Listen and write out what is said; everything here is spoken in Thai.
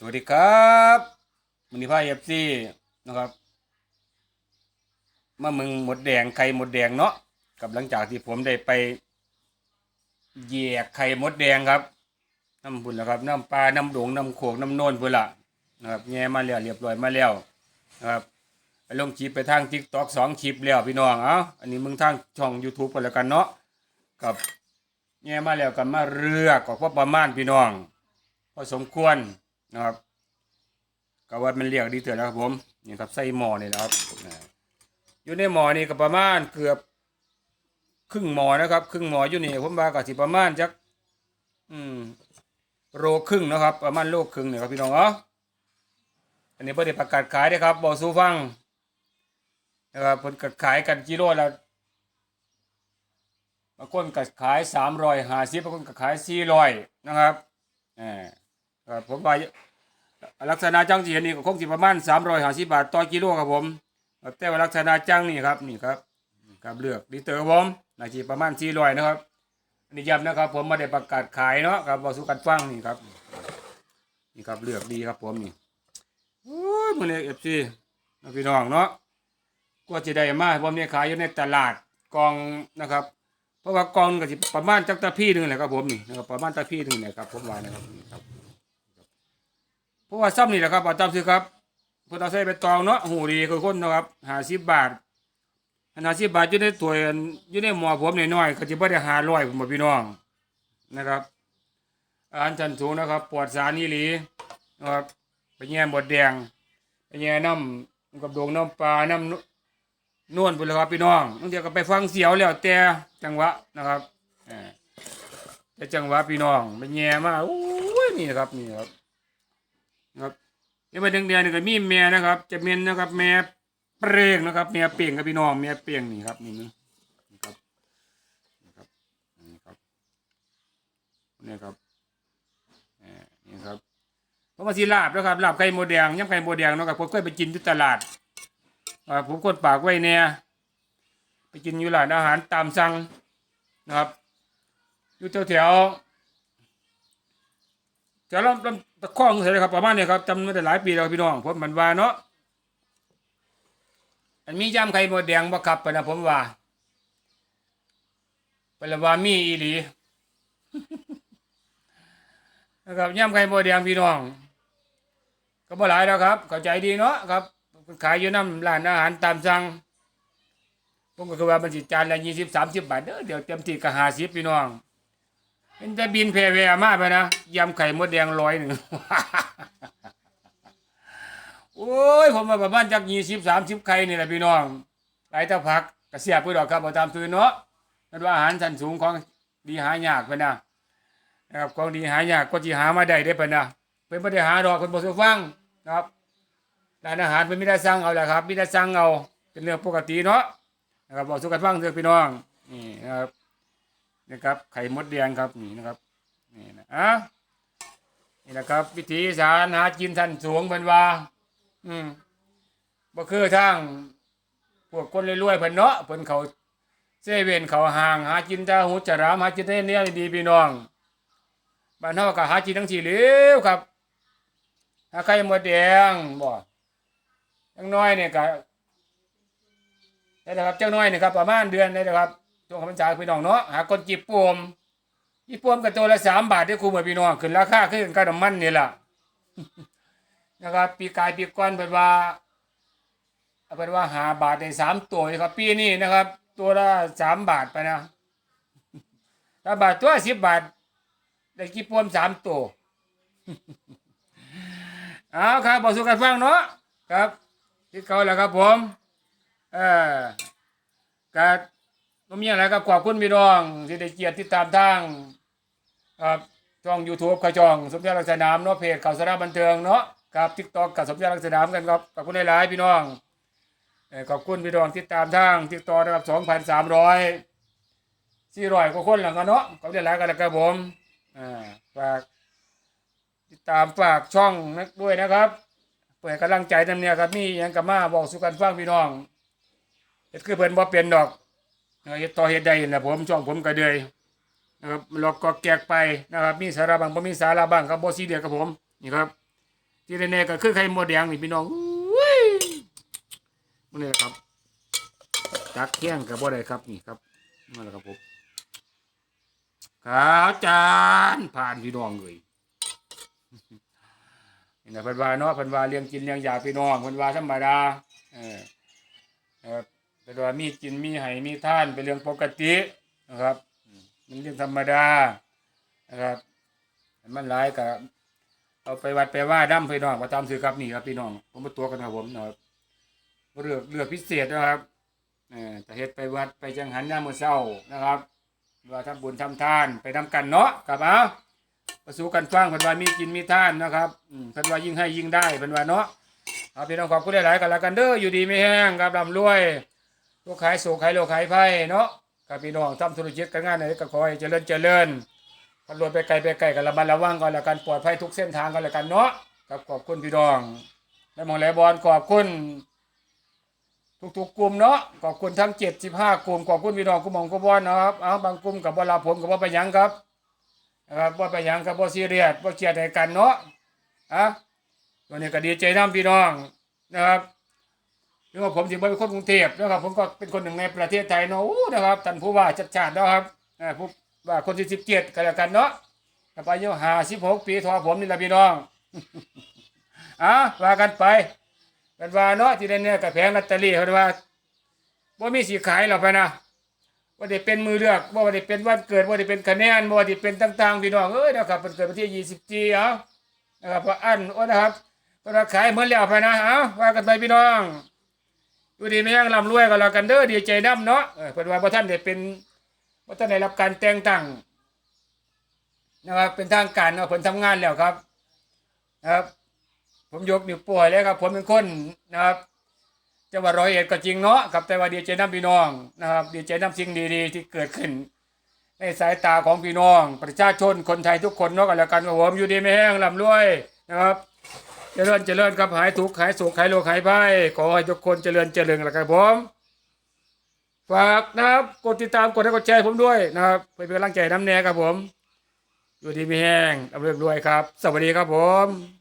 สวัสดีครับมินิพายเอฟซีนะครับมามึงหมดแดงไข่หมดแดงเนาะกับหลังจากที่ผมได้ไปเหยียกไข่มดแดงครับน้ำบุญนะครับน้ำปลาน้ำดงน้ำโขกน้ำโนนพุ่นละนะครับแง่มาแล้วเรียบร้อยมาแล้วนะครับลงคลิปไปทางทิกตอกสองคลิปแล้วพี่น้องเอ้าอันนี้มึงทางช่อง YouTube กันแล้วกันเนาะกับแง่มาแล้วกันมาเรือก็พอประมาณพี่น้องพอสมควร นะครับก็ว่ามันเรียกดีเถอะนะครับผมนี่ครับใส่หม้อนี่นะครับอยู่ในหม้อนี่ก็ประมาณเกือบครึ่งหม้อนะครับ ครึ่งหม้ออยู่นี่ผมว่าก็สิประมาณจักอืมโลครึ่งนะครับ ประมาณโลครึ่งเนี่ยครับพี่น้องเอ๋ออันนี้เพิ่นได้ประกาศขายเด้อครับบอกสู่ฟังนะครับเพิ่นก็ขายกันกิโลละบางคนก็ขายสามร้อยห้าสิบบางคนก็ขายสี่ร้อยนะครับอ่า ครับผมว่าลักษณะจังสีนี่ก็คงสิประมาณสามร้อยห้าสิบบาทต่อกิโลครับผมแต่ว่าลักษณะจังนี่ครับนี่ครับครับเลือกลิตรครับผมนาจีประมาณสี่ร้อยนะครับอันนี้ย้ำนะครับ ผมไมาได้ประกาศขายเนาะครับบอกสู่กันฟังนี่ครับ นี่ครับเลือกดีครับผมนี่โอ้ยมันเอฟซีพี่น้องเนาะกว่าจะได้มาผมเนี่ยขายอยู่ในตลาดกองนะครับ เพราะว่ากองก็สิประมาณจักตะพี่หนึ่งแหละครับผมนี่นะครับประมาณตะพี่หนึ่งเนี่ยครับผมว่านะครับนี่ครับ เพราะว่าซ้ำนี่แหละครับเอาตามซื้อครับเพื่อเอาใส่ไปตองเนาะหูดีคือคนนะครับหาสิบบาทหาสิบบาทอยู่ในถ้วยอันอยู่ในหม้อผมน้อยๆก็จะไม่ได้หาร้อยผมบอกพี่น้องนะครับอาหารชันสูงนะครับ ปวดสารนี่หลีนะครับไปแย่บดแดงไปแย่น้ำกับดงน้ำปลาน้ำนุนวลไปเลยครับพี่น้องบางทีก็ไปฟังเสียวแล้วแต่จังหวะนะครับแต่จังหวะพี่น้องไปแย่มาโอ้ยนี่นะครับนี่ครับ นะครับยังมาถึงเดือนนี่ก็มีแม่นะครับ จะเมนนะครับ แม่เปร่งนะครับ แม่เปลี่ยงครับพี่น้องแม่เปลี่ยงนี่ครับนี่นี่ครับนี่ครับนี่ครับนี่ครับเออนี่ครับเพราะว่าสิลาบนะครับลาบไก่โมดแดงยำไก่โมแดงนะครับผมเคยไปกินที่ตลาดผมกดปากไว้เนี่ยไปกินอยู่ร้านอาหารตามสั่งนะครับอยู่แถวแถว แถวลำลำตะข้องเสร็จเลยครับประมาณนี้ครับจำมาได้หลายปีแล้วพี่น้องผมมันว่าเนาะอันมียำไข่หมดแดงบ่ครับปนะผมว่าเป็นละว่ามีอีหลีนะครับยำไข่หมดแดงพี่น้อง ก็บ่หลายแล้วครับ เข้าใจดีเนาะครับ ขายอยู่น้ำร้านอาหารตามสั่งผมก็คือว่ามันสิจานละยี่สิบสามสิบบาทเด้อเดี๋ยวเต็มที่ก็ห้าสิบพี่น้อง เป็นแต่บินเพเวมาไปนะยำไข่มดแดงร้อยหนึ่งโอ้ยผมมาประมาณจากยี่สิบสามสิบไข่นี่แหละพี่น้องหลายตะพักกระเสียบไปดอกครับเอาตามซื้อเนาะนั่นว่าอาหารชั้นสูงของดีหายากไปนะนะครับของดีหายากก็จีหามาได้ได้ไปนะเป็นไม่ได้หาดอกคนบอกสุฟังนะครับร้านอาหารเป็นไม่ได้สั่งเอาแหละครับไม่ได้สั่งเอาเป็นเรื่องปกติเนาะนะครับบอกสุกันฟังเถอะพี่น้องนี่นะครับ นะครับ ไข่มดแดงครับนี่นะครับนี่นะอะนี่นะครับ วิธีสารหากินทันสูงเป็นว่า อืมบ่คือทางพวกคนรวยๆเพิ่นเนาะเพิ่นเขาเซเว่นเขาห่างหากินต่หูจรามหากินเนี่ยดีพี่น้องบ้านเฮาก็หากินทั้งสี่เหลวครับหาไข่มดแดงบ่จังน้อยเนี่ยก็ได้นะครับจังน้อยเนี่ยครับประมาณเดือนได้นะครับ ช่วงคำพรรษาพี่น้องเนาะหาคนจีบปวมจีบปวมกับตัวละสามบาทที่ครูเหมือนพี่น้องขึ้นราคาขึ้นกับน้ำมันนี่แหละนะครับปีกายปีก้อนเป็นว่าเป็นว่าหาบาทได้สามตัวนะครับ ปีนี้นะครับ ตัวละสามบาทไปนะถ้าบาทตัวสิบบาทได้กี่ปวมสามตัวเอาครับบอกสู่กันฟังเนาะครับที่เขาแหละครับผมเออกา รผมมีอะไรครับขอบคุณพี่น้องที่ได้เกียรติติดตามทางครับช่องยูทูบข่าวช่องสมชายลักษณามเนาะเพจข่าวสารบันเทิงเนาะครับทิกตอกกับสมชายลักษณามกันครับขอบคุณหลายๆพี่น้องขอบคุณพี่น้องที่ตามทางทิกตอกนะครับสองพันสามร้อยสี่ร้อยกว่าคนหลังกันเนาะขอบคุณหลายๆกันแล้วครับผมฝากติดตามฝากช่องนักด้วยนะครับเปิดกำลังใจนำเนี่ยครับมีหยังกับมาบอกสู่กันฟังพี่น้องเฮ็ดคือเพิ่นบ่เป็นดอก เฮ็ดต่อเฮ็ดได้นะผมช่องผมก็เดยนะครับเราก็แกกไปนะครับ มีสาระบ้างบ่มีสาระบ้างครับบ่ซีเรียกับผมนี่ครับ ที่แน่ๆก็คือไข่มดแดงนี่พี่น้องอุ้ยมันนี่แหละครับจักเที่ยงกับบ่ได้ครับนี่ครับนั่นแหละครับผมขาวจานผ่านพี่น้องเลยนี่นะพันวาเนาะพันวาเลี้ยงกินเลี้ยงยาพี่น้องพันวาธรรมดาเออครับ เพันวามีกินมีให้มีท่านเป็นเรื่องปกตินะครับมันเรื่องธรรมดานะครับ มันหลายกับเอาไปวัดไปว่าดั้มพี่น้องมาตามสื่อครับนี่ครับพี่น้องผมมาตัวกันครับผมนะครับเลือกเลือกพิเศษนะครับเออแต่เฮ็ดไปวัดไปจังหันยามมื้อเช้านะครับว่าทำบุญทำทานไปทำกันเนาะครับเอาประสูกันฟังพิ่นวามีกินมีท่านนะครับเพิ่นว่ายิ่งให้ยิ่งได้เพิ่นวาเนาะเอาพี่น้องขอบคุณหลายๆกันแล้วกันเด้ออยู่ดีไม่แห้งครับรำรวย กขายโศกขายโลกขายไพ่เนาะครับพี่น้องทำธุรกิจการงานไหนก็ขอให้เจริญเจริญขับรถไปไกลไปไกลกันระมัดระวังก่อนล้วกันปลอดภัยทุกเส้นทางกันล้วกันเนาะครับขอบคุณพี่น้องและหมองแลบอลขอบคุณทุกๆกลุ่มเนาะขอบคุณทั้งเจ็ดสิบห้ากลุ่มขอบคุณพี่น้องกลุ่มของกบอนนะครับเอาบางกลุ่มกับบอลาผมกับว่าไปหยังครับนะครับว่าไปหยังครับว่าซีเรียสว่าเครียดในกันเนาะอะวันนี้ก็ดีใจน้ำพี่น้องนะครับ รื่อว่าผมถึงเป็นคนกรุงเทพนะครับ ผมก็เป็นคนหนึ่งในประเทศไทยเนาะนะครับท่านผู้ว่าชัดชาตินะครับผู้ว่าคนที่สิบเจ็ดกันแล้วกันเนาะกับอายุห้าสิบหกปีทอผมนี่แหละพี่น้องอะว่ากันไปกันว่าเนาะที่ได้เนี่ยกับแผงลอตเตอรี่เขาว่าว่ามีสีขายหรอกไปนะว่าได้เป็นมือเลือกว่าได้เป็นวันเกิดว่าได้เป็นคะแนนว่าได้เป็นต่าง ๆ พี่น้องเอ้ยนะครับเป็นเกิดวันที่ยี่สิบจีเอานะครับว่าอันโอ้นะครับก็ราขายเหมือนแล้วไปนะเอาว่ากันไปพี่น้อง อยู่ดีไม่ยังร่ำรวยกันแล้วกันเด้อดีใจน้ำเนาะเออเป็นว่าพระท่านได้เป็นว่าท่านได้รับการแต่งตั้งนะครับเป็นทางการเนาะผมทำงานแล้วครับนะครับ ผมยกนิ้วโป้ยเลยครับ ผมเป็นคนนะครับจังหวัดร้อยเอ็ดก็จริงเนาะกับแต่ว่าดีใจน้ำพี่น้องนะครับดีใจน้ำสิ่งดีๆ ที่เกิดขึ้น ในสายตาของพี่น้อง ประชาชนคนไทยทุกคนเนาะกันแล้วกันว่าผมอยู่ดีไม่แห้งร่ำรวยนะครับ จริญเจริญครับหายทุกข์หายสุขหายโรคหายภัยขอให้ทุกคนเจริญเจริญละครับผมฝากนะครับกดติดตามกดให้กดแชร์ผมด้วยนะครับเพื่อเป็นกำลังใจน้ำแน่ครับผม อยู่ที่มีแห้งอำเริงรวยครับ สวัสดีครับผม